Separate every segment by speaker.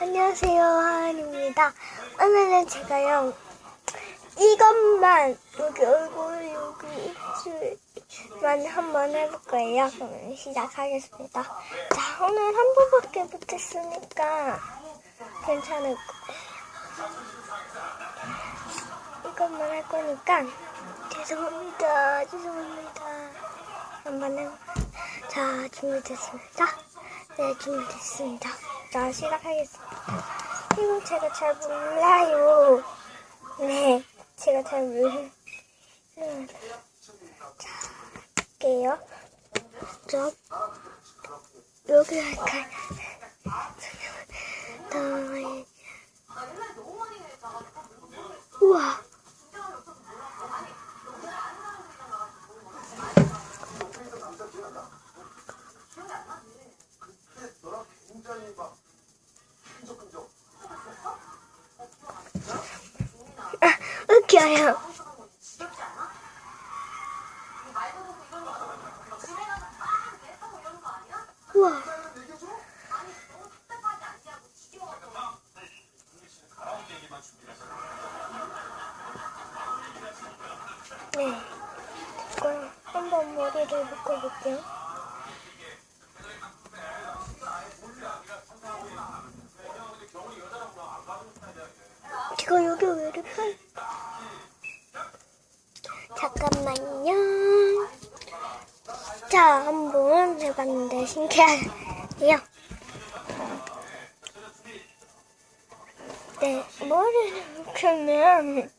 Speaker 1: 안녕하세요, 하은입니다. 오늘은 제가요, 이것만, 여기 얼굴, 여기 입술만 한번 해볼 거예요. 그러면 시작하겠습니다. 자, 오늘 한 번밖에 못했으니까 괜찮을 거예요. 이것만 할 거니까, 죄송합니다. 죄송합니다. 한번 해볼게요. 자, 준비됐습니다. 네, 준비됐습니다. 자, 시작하겠습니다. 이거 제가 잘 몰라요. 네, 제가 잘 몰라요. 자, 할게요. 저, 여기 할까요? 다음에, 우와. 아, 웃겨요. 우와. 네. 그럼 한번 머리를 묶어볼게요. 이거 여기 왜 이렇게 잠깐만요. 자, 한번 해봤는데 신기하네요. 네, 머리를 묶으면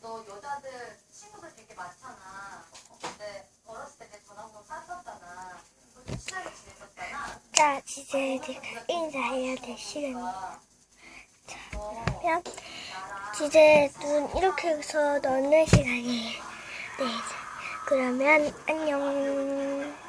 Speaker 2: 너 여자들 친구들 되게 많잖아. 근데 어렸을 때내 전화번호 땄었잖아. 그래서 친하게 지냈었잖아.
Speaker 1: 자, 이제 인사해야 될 시간이에요. 자, 그러면 이제 눈 이렇게 해서 넣는 시간이에요. 네, 그러면 안녕.